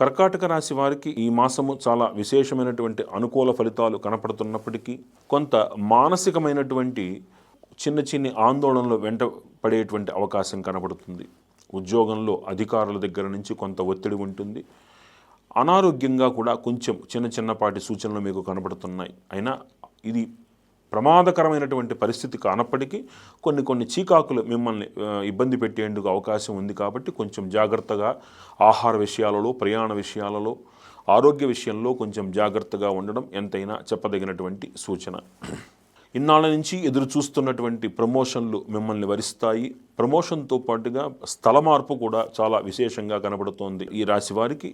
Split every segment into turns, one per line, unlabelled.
కర్కాటక రాశి వారికి ఈ మాసము చాలా విశేషమైనటువంటి అనుకూల ఫలితాలు కనపడుతున్నప్పటికీ కొంత మానసికమైనటువంటి చిన్న చిన్ని ఆందోళనలు వెంట పడేటువంటి అవకాశం కనబడుతుంది. ఉద్యోగంలో అధికారుల దగ్గర నుంచి కొంత ఒత్తిడి ఉంటుంది. అనారోగ్యంగా కూడా కొంచెం చిన్న చిన్నపాటి సూచనలు మీకు కనబడుతున్నాయి. అయినా ఇది ప్రమాదకరమైనటువంటి పరిస్థితి కానప్పటికీ కొన్ని కొన్ని చీకాకులు మిమ్మల్ని ఇబ్బంది పెట్టేందుకు అవకాశం ఉంది కాబట్టి కొంచెం జాగ్రత్తగా ఆహార విషయాలలో ప్రయాణ విషయాలలో ఆరోగ్య విషయంలో కొంచెం జాగ్రత్తగా ఉండడం ఎంతైనా చెప్పదగినటువంటి సూచన. ఇన్నాళ్ళ నుంచి ఎదురు చూస్తున్నటువంటి ప్రమోషన్లు మిమ్మల్ని వరిస్తాయి. ప్రమోషన్తో పాటుగా స్థల మార్పు కూడా చాలా విశేషంగా కనబడుతోంది. ఈ రాశి వారికి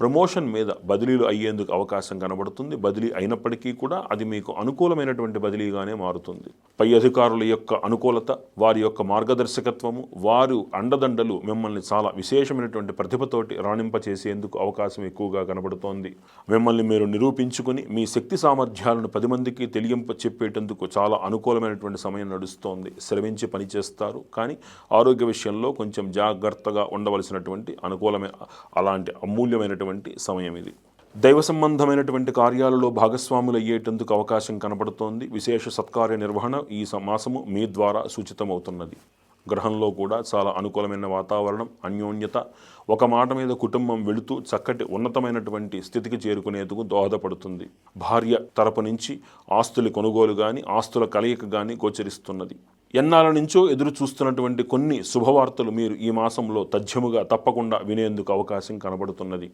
ప్రమోషన్ మీద బదిలీలు అయ్యేందుకు అవకాశం కనబడుతుంది. బదిలీ అయినప్పటికీ కూడా అది మీకు అనుకూలమైనటువంటి బదిలీగానే మారుతుంది. పై అధికారుల యొక్క అనుకూలత వారి యొక్క మార్గదర్శకత్వము వారు అండదండలు మిమ్మల్ని చాలా విశేషమైనటువంటి ప్రతిభతోటి రాణింపచేసేందుకు అవకాశం ఎక్కువగా కనబడుతోంది. మిమ్మల్ని మీరు నిరూపించుకుని మీ శక్తి సామర్థ్యాలను పది మందికి తెలియంప చెప్పేటందుకు చాలా అనుకూలమైనటువంటి సమయం నడుస్తోంది. శ్రమించి పనిచేస్తారు కానీ ఆరోగ్య విషయంలో కొంచెం జాగ్రత్తగా ఉండవలసినటువంటి అనుకూలమే అలాంటి అమూల్యమైనటువంటి సమయం ఇది. దైవ సంబంధమైనటువంటి కార్యాలలో భాగస్వాములు అయ్యేటందుకు అవకాశం కనబడుతోంది విశేష సత్కార్య నిర్వహణ ఈ మాసము మీ ద్వారా సూచితమవుతున్నది. గ్రహంలో కూడా చాలా అనుకూలమైన వాతావరణం అన్యోన్యత ఒక మాట మీద కుటుంబం వెళుతూ చక్కటి ఉన్నతమైనటువంటి స్థితికి చేరుకునేందుకు దోహదపడుతుంది. భార్య తరపు నుంచి ఆస్తుల కొనుగోలు కానీ ఆస్తుల కలయిక కానీ గోచరిస్తున్నది. ఎన్నాళ్ళ నుంచో ఎదురు చూస్తున్నటువంటి కొన్ని శుభవార్తలు మీరు ఈ మాసంలో తథ్యముగా తప్పకుండా వినేందుకు అవకాశం కనబడుతున్నది.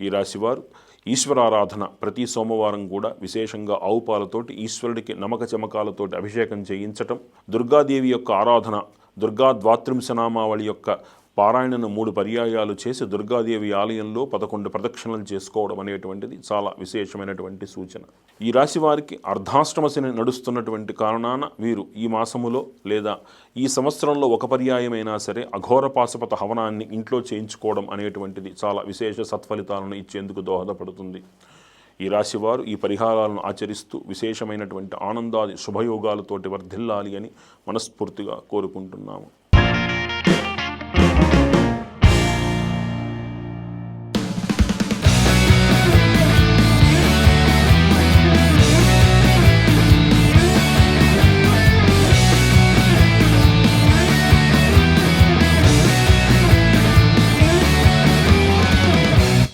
ఈ రాశివారు ఈశ్వరారాధన ప్రతి సోమవారం కూడా విశేషంగా ఆవు పాలతోటి ఈశ్వరుడికి నమక చమకాలతోటి అభిషేకం చేయించటం దుర్గాదేవి యొక్క ఆరాధన దుర్గా ద్వాత్రింశనామావళి యొక్క పారాయణను మూడు పర్యాయాలు చేసి దుర్గాదేవి ఆలయంలో పదకొండు ప్రదక్షిణలు చేసుకోవడం అనేటువంటిది చాలా విశేషమైనటువంటి సూచన. ఈ రాశి వారికి అర్ధాష్టమశని నడుస్తున్నటువంటి కారణాన వీరు ఈ మాసములో లేదా ఈ సంవత్సరంలో ఒక పర్యాయమైనా సరే అఘోర పాశుపత హవనాన్ని ఇంట్లో చేయించుకోవడం అనేటువంటిది చాలా విశేష సత్ఫలితాలను ఇచ్చేందుకు దోహదపడుతుంది. ఈ రాశివారు ఈ పరిహారాలను ఆచరిస్తూ విశేషమైనటువంటి ఆనందాది శుభయోగాలతోటి వర్ధిల్లాలి అని మనస్ఫూర్తిగా కోరుకుంటున్నాము.